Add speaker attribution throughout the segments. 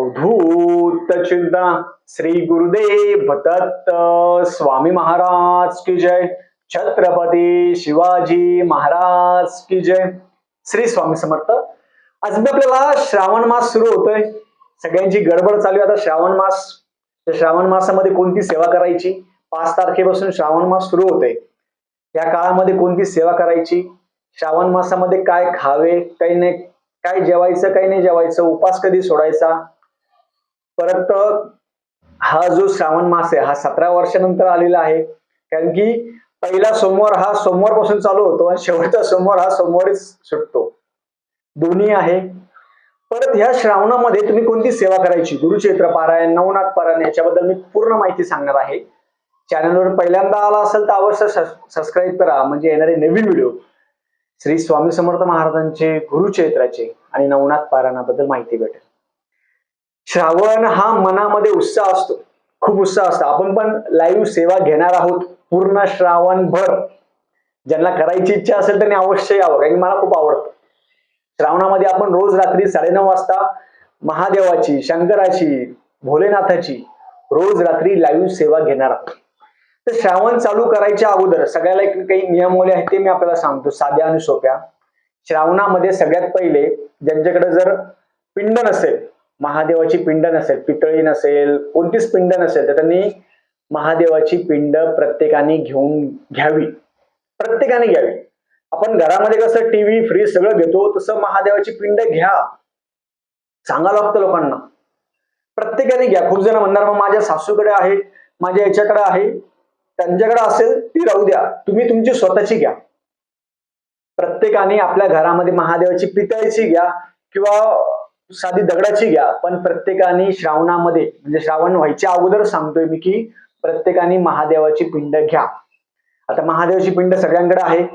Speaker 1: अवधूत चिंता। श्री गुरुदेव दत्त स्वामी महाराज की जय। छत्रपती शिवाजी महाराज की जय। श्री स्वामी समर्थ। आज मी आपल्याला श्रावण मास सुरू होतोय. सगळ्यांची गडबड चालू आहे. आता श्रावण मास तर श्रावण मासामध्ये कोणती सेवा करायची? पाच तारखेपासून श्रावण मास सुरू होते या काळामध्ये कोणती सेवा करायची? श्रावण मासामध्ये काय खावे काही नाही काय जेवायचं काही नाही जेवायचं उपास कधी सोडायचा? परत हा जो श्रावण मास आहे हा सतरा वर्षानंतर आलेला आहे. कारण की पहिला सोमवार हा सोमवारपासून चालू होतो आणि शेवटचा सोमवार हा सोमवारीच सुटतो. दोन्ही आहे. परत ह्या श्रावणामध्ये तुम्ही कोणती सेवा करायची? गुरुचैत्र पारायण नवनाथ पारायण याच्याबद्दल मी पूर्ण माहिती सांगणार आहे. चॅनलवर पहिल्यांदा आला असेल तर अवश्य सबस्क्राईब करा. म्हणजे येणारे नवीन व्हिडिओ श्री स्वामी समर्थ महाराजांचे गुरुचैत्राचे आणि नवनाथ पारायणाबद्दल माहिती भेटेल. श्रावण हा मनामध्ये उत्साह असतो. खूप उत्साह असतो. आपण पण लाईव्ह सेवा घेणार आहोत. पूर्ण श्रावण भर ज्यांना करायची इच्छा असेल त्यांनी अवश्य यावं कारण मला खूप आवडतं. श्रावणामध्ये आपण रोज रात्री साडेनऊ वाजता महादेवाची शंकराची भोलेनाथाची रोज रात्री लाईव्ह सेवा घेणार आहोत. तर श्रावण चालू करायच्या अगोदर सगळ्याला एक काही नियमवले आहेत ते मी आपल्याला सांगतो साध्या आणि सोप्या. श्रावणामध्ये सगळ्यात पहिले ज्यांच्याकडे जर पिंड नसेल महादेवाची पिंड नसेल पितळी नसेल कोणतीच पिंड नसेल तर त्यांनी महादेवाची पिंड प्रत्येकाने घेऊन घ्यावी. प्रत्येकाने घ्यावी. आपण घरामध्ये कसं टीव्ही फ्रीज सगळं घेतो तसं महादेवाची पिंड घ्या. सांगावं लागतं लोकांना. प्रत्येकाने घ्या. खूप जण म्हणणार मग माझ्या सासूकडे आहे माझ्या याच्याकडे आहे त्यांच्याकडे असेल ती राहू द्या. तुम्ही तुमची स्वतःची घ्या. प्रत्येकाने आपल्या घरामध्ये महादेवाची पितळीची घ्या किंवा साधी दगडाची घ्या पण प्रत्येकाने श्रावणामध्ये म्हणजे श्रावण व्हायच्या अगोदर सांगतोय मी की प्रत्येकाने महादेवाची पिंड घ्या. आता महादेवाची पिंड सगळ्यांकडे आहे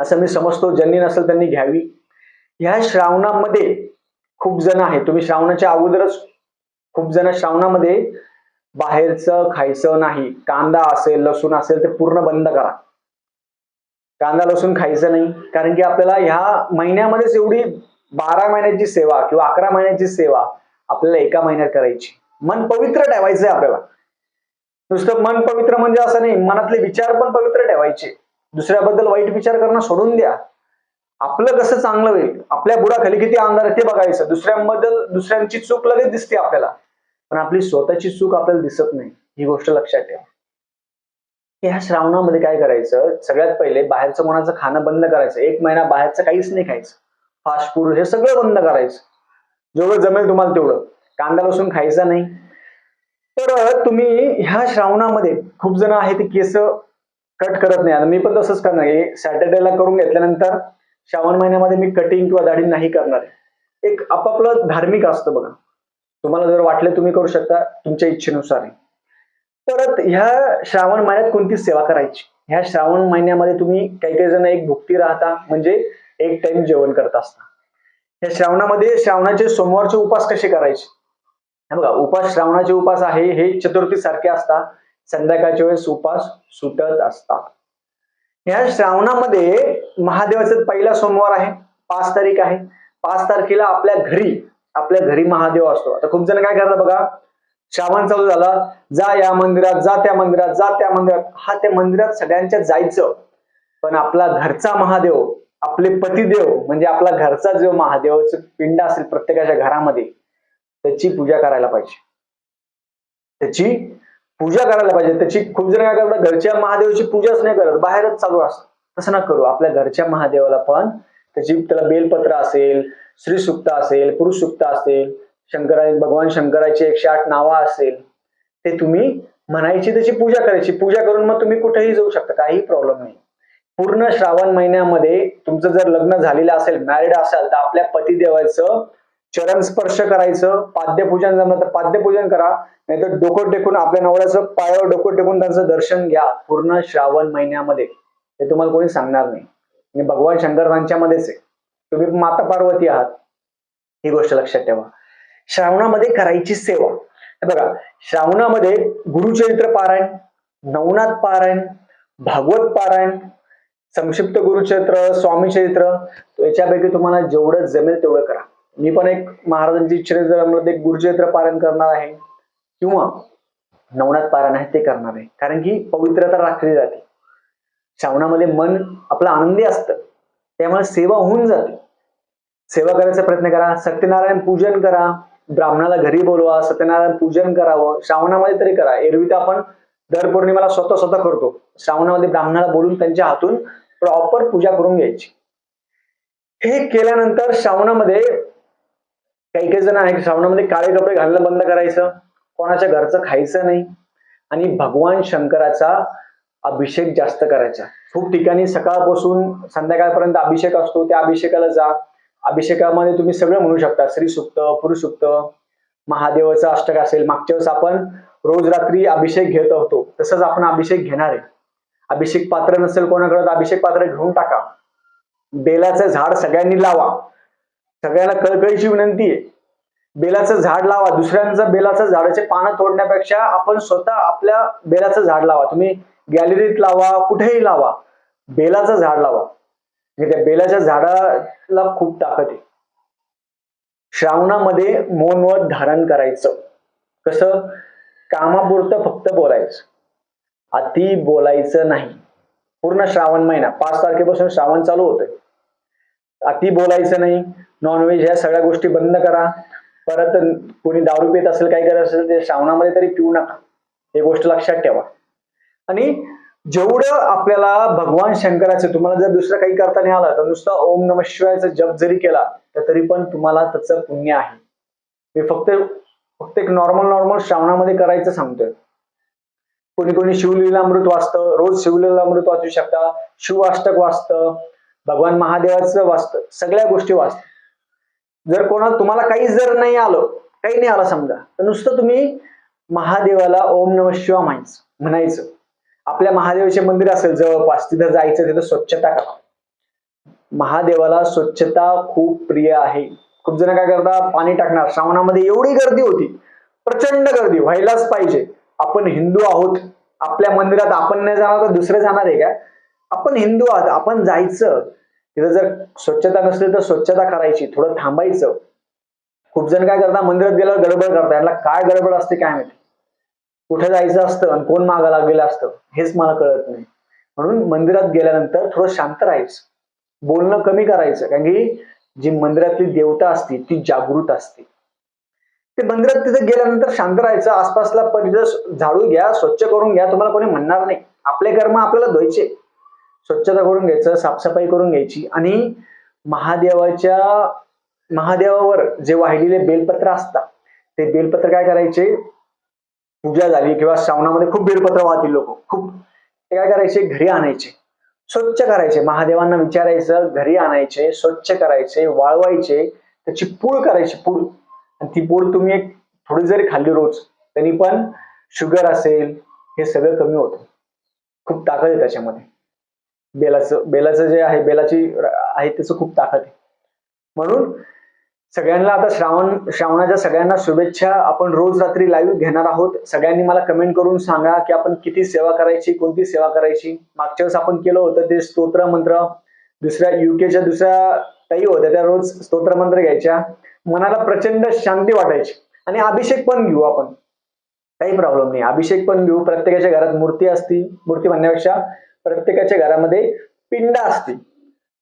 Speaker 1: असं मी समजतो ज्यांनी नसेल त्यांनी घ्यावी. ह्या श्रावणामध्ये खूप जण आहे तुम्ही श्रावणाच्या अगोदरच खूप जण श्रावणामध्ये बाहेरचं खायचं नाही. कांदा असेल लसूण असेल ते पूर्ण बंद करा. कांदा लसूण खायचं नाही. कारण की आपल्याला ह्या महिन्यामध्येच एवढी बारा महिन्याची सेवा किंवा अकरा महिन्याची सेवा आपल्याला एका महिन्यात करायची. मन पवित्र ठेवायचंय आपल्याला. नुसतं मन पवित्र म्हणजे असं नाही मनातले विचार पण पवित्र ठेवायचे. दुसऱ्याबद्दल वाईट विचार करणं सोडून द्या. आपलं कसं चांगलं होईल? आपल्या बुडाखाली किती अंधार आहे ते बघायचं. दुसऱ्यांबद्दल दुसऱ्यांची चूक लगेच दिसते आपल्याला. पण आपली स्वतःची चूक आपल्याला दिसत नाही. ही गोष्ट लक्षात ठेवा. ह्या श्रावणामध्ये काय करायचं? सगळ्यात पहिले बाहेरचं कोणाचं खाणं बंद करायचं. एक महिना बाहेरचं काहीच नाही खायचं. फास्ट फूड हे सगळं बंद करायचं. जेवढं जमेल तुम्हाला तेवढं. कांदा लसूण खायचा नाही. तर तुम्ही ह्या श्रावणामध्ये खूप जण आहे ते केस कट करत नाही. आणि मी पण तसंच करणार आहे. सॅटर्डेला करून घेतल्यानंतर श्रावण महिन्यामध्ये मी कटिंग किंवा दाढी नाही करणार एक आपापलं धार्मिक असतं बघा. तुम्हाला जर वाटलं तुम्ही करू शकता तुमच्या इच्छेनुसार परत ह्या श्रावण महिन्यात कोणती सेवा करायची? ह्या श्रावण महिन्यामध्ये तुम्ही काही काही जण एक भुक्ती राहता. म्हणजे एक टाइम जेवण करत असता या श्रावणामध्ये श्रावणाचे सोमवारचे उपास कसे करायचे? हे बघा उपास श्रावणाचे उपास आहे हे चतुर्थी सारखे असतात. संध्याकाळच्या वेळेस उपास सुटत असतात. ह्या श्रावणामध्ये महादेवाचा पहिला सोमवार आहे पाच तारीख आहे. पाच तारखेला आपल्या घरी आपल्या घरी महादेव असतो. आता खूप जण काय करतात बघा श्रावण चालू झाला जा या मंदिरात जा त्या मंदिरात जा त्या मंदिरात. हा त्या मंदिरात सगळ्यांच्या जायचं. पण आपला घरचा महादेव आपले पतिदेव म्हणजे आपला घरचा जो महादेवाचं पिंड असेल प्रत्येकाच्या घरामध्ये त्याची पूजा करायला पाहिजे. त्याची पूजा करायला पाहिजे. त्याची खूप जण काय करतात घरच्या महादेवाची पूजाच नाही करत बाहेरच चालू असत. तसं ना करू आपल्या घरच्या महादेवाला पण त्याची त्याला बेलपत्र असेल श्री सुक्त असेल पुरुष सुक्त असेल शंकरा भगवान शंकराची एकशे आठ नावा असेल ते तुम्ही म्हणायची त्याची पूजा करायची. पूजा करून मग तुम्ही कुठेही जाऊ शकता काही प्रॉब्लेम नाही. पूर्ण श्रावण महिन्यामध्ये तुमचं जर लग्न झालेलं असेल मॅरिड असाल तर आपल्या पतिदेवाचं चरण स्पर्श करायचं पाद्यपूजन जमलं तर पाद्यपूजन करा नाहीतर डोकं टेकून आपल्या नवऱ्याचं पायावर डोकं टेकून त्यांचं दर्शन घ्या पूर्ण श्रावण महिन्यामध्ये. हे तुम्हाला कोणी सांगणार नाही. आणि भगवान शंकरांच्यामध्येच आहे. तुम्ही माता पार्वती आहात. ही गोष्ट लक्षात ठेवा. श्रावणामध्ये करायची सेवा. बघा श्रावणामध्ये गुरुचरित्र पारायण नवनाथ पारायण भागवत पारायण संक्षिप्त गुरुक्षेत्र स्वामी चरित्र याच्यापैकी तुम्हाला जेवढं जमेल तेवढं करा. मी पण एक महाराजांची इच्छेमध्ये एक गुरुचरित्र पारायण करणार आहे किंवा नवनाथ पारायण आहे ते करणार आहे. कारण की पवित्रता राखली जाते. श्रावणामध्ये मन आपलं आनंदी असतं. त्यामुळे सेवा होऊन जाते. सेवा करायचा प्रयत्न करा. सत्यनारायण पूजन करा. ब्राह्मणाला घरी बोलवा. सत्यनारायण पूजन करावं. श्रावणामध्ये तरी करा. एरवी तर आपण दर पौर्णिमेला स्वतः स्वतः करतो. श्रावणामध्ये ब्राह्मणाला बोलून त्यांच्या हातून प्रॉपर पूजा करून घ्यायची. हे केल्यानंतर श्रावणामध्ये काही काही जण आहे श्रावणामध्ये काळे कपडे घालणं बंद करायचं कोणाच्या घरचं खायचं नाही आणि भगवान शंकराचा अभिषेक जास्त करायचा. खूप ठिकाणी सकाळपासून संध्याकाळपर्यंत अभिषेक असतो त्या अभिषेकाला जा. अभिषेकामध्ये तुम्ही सगळं म्हणू शकता श्री सुक्त पुरुष सुक्त महादेवाचं अष्टक असेल मागच्या वेळेस आपण रोज रात्री अभिषेक घेत होतो तसंच आपण अभिषेक घेणार आहे. अभिषेक पात्र नसेल कोणाकडे तर अभिषेक पात्र घेऊन टाका. बेलाचं झाड सगळ्यांनी लावा. सगळ्यांना कळकळीची विनंती आहे. बेलाचं झाड लावा. दुसऱ्यांचं बेलाचं झाडाचे पानं तोडण्यापेक्षा आपण स्वतः आपल्या बेलाचं झाड लावा. तुम्ही गॅलरीत लावा कुठेही लावा. बेलाचं झाड लावा. म्हणजे त्या बेलाच्या झाडाला खूप ताकद आहे. श्रावणामध्ये मौनवत धारण करायचं. कसं? कामापुरतं फक्त बोलायचं. अति बोलायचं नाही. पूर्ण श्रावण महिना पाच तारखेपासून श्रावण चालू होतोय. अति बोलायचं नाही. नॉनव्हेज ह्या सगळ्या गोष्टी बंद करा. परत कोणी दारू पित असेल काही करत असेल ते श्रावणामध्ये तरी पिऊ नका. हे गोष्ट लक्षात ठेवा. आणि जेवढं आपल्याला भगवान शंकराचं तुम्हाला जर दुसरं काही करता नाही आलं तर नुसतं ओम नम शिवायचा जप जरी केला तर तरी पण तुम्हाला त्याचं पुण्य आहे. मी फक्त फक्त एक नॉर्मल नॉर्मल श्रावणामध्ये करायचं सांगतोय. कोणी कोणी शिवलीला अमृत वाचतं रोज शिवलीला अमृत वाचू शकता शिवाष्टक वाचतं भगवान महादेवाचं वाचतं सगळ्या गोष्टी वाचत. जर कोणाला तुम्हाला काही जर नाही आलं काही नाही आलं समजा तर नुसतं तुम्ही महादेवाला ओम नम शिवा म्हणायचं म्हणायचं. आपल्या महादेवाचे मंदिर असेल जवळपास तिथं जायचं तिथं स्वच्छता करा. महादेवाला स्वच्छता खूप प्रिय आहे. खूप जण काय करतात? पाणी टाकणार. श्रावणामध्ये एवढी गर्दी होती. प्रचंड गर्दी व्हायलाच पाहिजे. आपण हिंदू आहोत. आपल्या मंदिरात आपण नाही जाणार तर दुसरे जाणार आहे का आपण हिंदू आहोत. आपण जायचं. तिथं जर स्वच्छता नसली तर स्वच्छता करायची. थोडं थांबायचं. खूप जण काय करता मंदिरात गेल्यावर गडबड करता यांना काय गडबड असते काय माहिती? कुठे जायचं असतं आणि कोण मागा लागलेलं असतं? हेच मला कळत नाही. म्हणून मंदिरात गेल्यानंतर थोडं शांत राहायचं. बोलणं कमी करायचं. कारण की जी मंदिरातली देवता असते ती जागृत असते. ते मंदिरात तिथे गेल्यानंतर शांत राहायचं आसपासला परिसर झाडू घ्या स्वच्छ करून घ्या तुम्हाला कोणी म्हणणार नाही. आपले कर्म आपल्याला धुवायचे. स्वच्छता करून घ्यायचं साफसफाई करून घ्यायची आणि महादेवाच्या महादेवावर जे वाहिलेले बेलपत्र असतात ते बेलपत्र काय करायचे? पूजा झाली किंवा श्रावणामध्ये खूप बेलपत्र वाहतील लोक. खूप. ते काय करायचे? घरी आणायचे. स्वच्छ करायचे. महादेवांना विचारायचं घरी आणायचे स्वच्छ करायचे वाळवायचे त्याची पूळ करायची पूळ आणि ती पूळ तुम्ही एक थोडी जरी खाल्ली रोज तरी पण शुगर असेल हे सगळं कमी होतं. खूप ताकद आहे त्याच्यामध्ये. बेलाचं बेलाचं जे आहे बेलाची आहे त्याचं खूप ताकद आहे. म्हणून सगळ्यांना आता श्रावण श्रावणाच्या सगळ्यांना शुभेच्छा. आपण रोज रात्री लाईव्ह घेणार आहोत. सगळ्यांनी मला कमेंट करून सांगा की आपण किती सेवा करायची कोणती सेवा करायची. मागच्या वेळेस आपण केलं होतं ते स्तोत्र मंत्र. दुसऱ्या युकेच्या दुसऱ्या ताई होत्या त्या रोज स्तोत्र मंत्र घ्यायच्या. मनाला प्रचंड शांती वाटायची. आणि अभिषेक पण घेऊ आपण. काही प्रॉब्लेम नाही. अभिषेक पण घेऊ. प्रत्येकाच्या घरात मूर्ती असती मूर्ती म्हणण्यापेक्षा प्रत्येकाच्या घरामध्ये पिंड असते.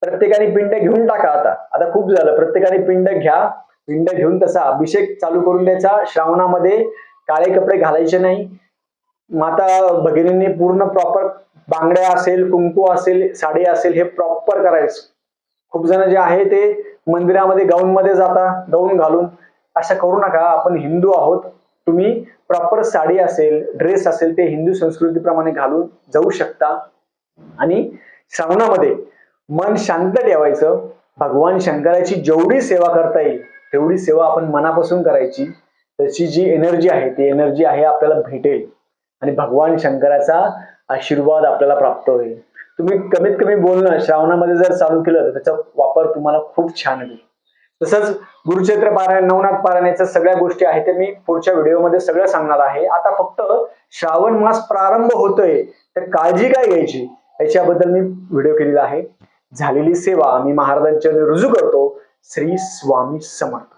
Speaker 1: प्रत्येकाने पिंड घेऊन टाका आता. आता खूप झालं. प्रत्येकाने पिंड घ्या. पिंड घेऊन तसा अभिषेक चालू करून द्यायचा. श्रावणामध्ये काळे कपडे घालायचे नाही. माता भगिनींनी पूर्ण प्रॉपर बांगड्या असेल कुंकू असेल साडी असेल हे प्रॉपर करायचं. खूप जण जे आहे ते मंदिरामध्ये गाऊन मध्ये जाता गाऊन घालून. असं करू नका. आपण हिंदू आहोत. तुम्ही प्रॉपर साडी असेल ड्रेस असेल ते हिंदू संस्कृतीप्रमाणे घालून जाऊ शकता. आणि श्रावणामध्ये मन शांत ठेवायचं. भगवान शंकराची जेवढी सेवा करता येईल तेवढी सेवा आपण मनापासून करायची. त्याची जी एनर्जी आहे ती एनर्जी आहे आपल्याला भेटेल. आणि भगवान शंकराचा आशीर्वाद आपल्याला प्राप्त होईल. तुम्ही कमीत कमी बोलणं श्रावणामध्ये जर चालू केलं तर त्याचा वापर तुम्हाला खूप छान होईल. तसंच गुरुचैत्र पारायण नवनाथ पारायण याच्या सगळ्या गोष्टी आहेत ते मी पुढच्या व्हिडिओमध्ये सगळं सांगणार आहे. आता फक्त श्रावण मास प्रारंभ होतोय तर काळजी काय घ्यायची? याच्याबद्दल मी व्हिडिओ केलेला आहे. झालेली सेवा मी महाराजांच्या रुजू करतो. श्री स्वामी समर्थ.